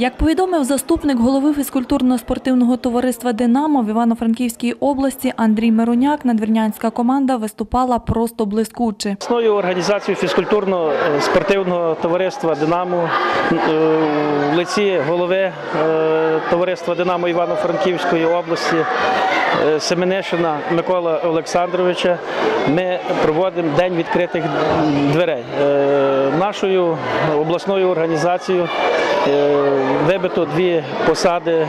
Як повідомив заступник голови фізкультурно-спортивного товариства Динамо в Івано-Франківській області Андрій Мироняк, надвірнянська команда виступала просто блискуче. Основною організацією фізкультурно-спортивного товариства Динамо е, в лиці голови е, товариства Динамо Івано-Франківської області е, Семенишина Микола Олександровича ми проводимо День відкритих дверей. Нашою обласною організацією вибито дві посади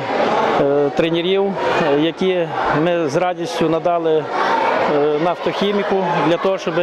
е, тренерів, е, які ми з радістю надали е, нафтохіміку для того, щоб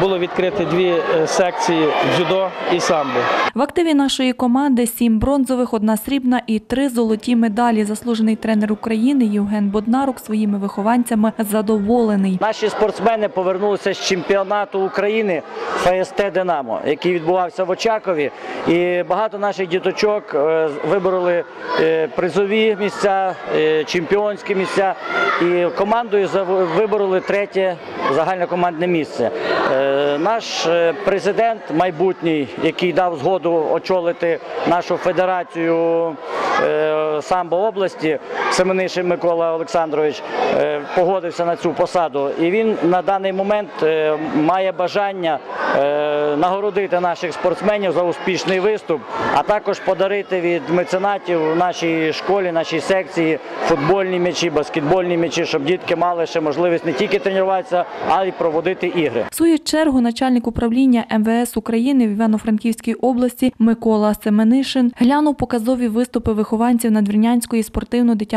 було відкрити дві е, секції дзюдо і самбо. В активі нашої команди сім бронзових, одна срібна і три золоті медалі. Заслужений тренер України Євген Боднарук своїми вихованцями задоволений. Наші спортсмени повернулися з чемпіонату України ФСТ Динамо, який відбувався в Очакові. І багато наших діточок е, вибороли е, призові місця, е, чемпіонські місця. І командою вибороли третє загальнокомандне місце. Е, Наш е, президент майбутній, який дав згоду очолити нашу федерацію е, самбо області, Семенишин Микола Олександрович, е, погодився на цю посаду. І він на даний момент е, має бажання е, нагородити наших спортсменів за успішний виступ, а також подарити від меценатів нашій школі, нашій секції футбольні м'ячі, баскетбольні м'ячі, щоб дітки мали ще можливість не тільки тренуватися, а й проводити ігри. В свою чергу начальник управління МВС України в Івано-Франківській області Микола Семенишин глянув показові виступи вихованців Надвірнянської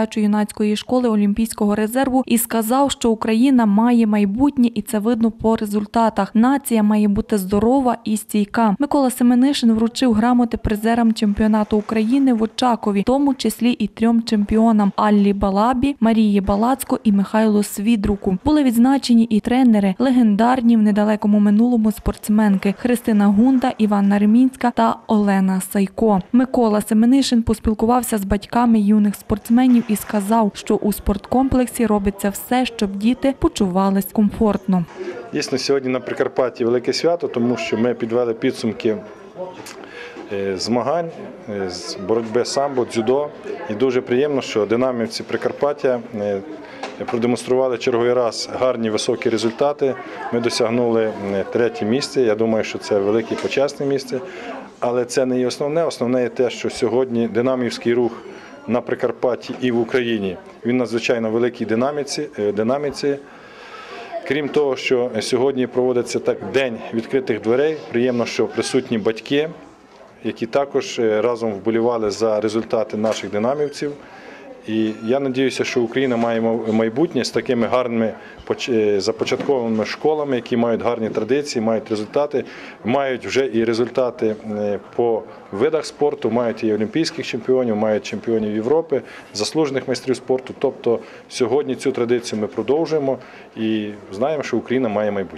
спортивно-дитячо-юнацької школи Олімпійського резерву і сказав, що Україна має майбутнє, і це видно по результатах. Нація має бути здорова і стійка. Микола Семенишин вручив грамоти призерам чемпіонату України в Очакові, в тому числі і трьом чемпіонам Аллі Балабі, Марії Балацько і Михайлу Свідруку. Були відзначені і тренери, легендарні в недалекому минулому спортсменки Христина Гунда, Іванна Ремінська та Олена Сайко. Микола Семенишин поспілкувався з батьками юних спортсменів і сказав, що у спорткомплексі робиться все, щоб діти почувались комфортно. Дійсно, сьогодні на Прикарпатті велике свято, тому що ми підвели підсумки е, змагань е, з боротьби самбо, дзюдо. І дуже приємно, що динамівці Прикарпаття е, продемонстрували черговий раз гарні високі результати. Ми досягнули третє місце. Я думаю, що це велике почесне місце. Але це не є основне. Основне є те, що сьогодні динамівський рух на Прикарпатті і в Україні він надзвичайно великій динаміці. е, динаміці. Крім того, що сьогодні проводиться так день відкритих дверей. Приємно, що присутні батьки, які також е, разом вболівали за результати наших динамівців. І я сподіваюся, що Україна має майбутнє з такими гарними е, започаткованими школами, які мають гарні традиції, мають результати, мають вже і результати е, по видах спорту, мають і олімпійських чемпіонів, мають чемпіонів Європи, заслужених майстрів спорту. Тобто сьогодні цю традицію ми продовжуємо і знаємо, що Україна має майбутнє.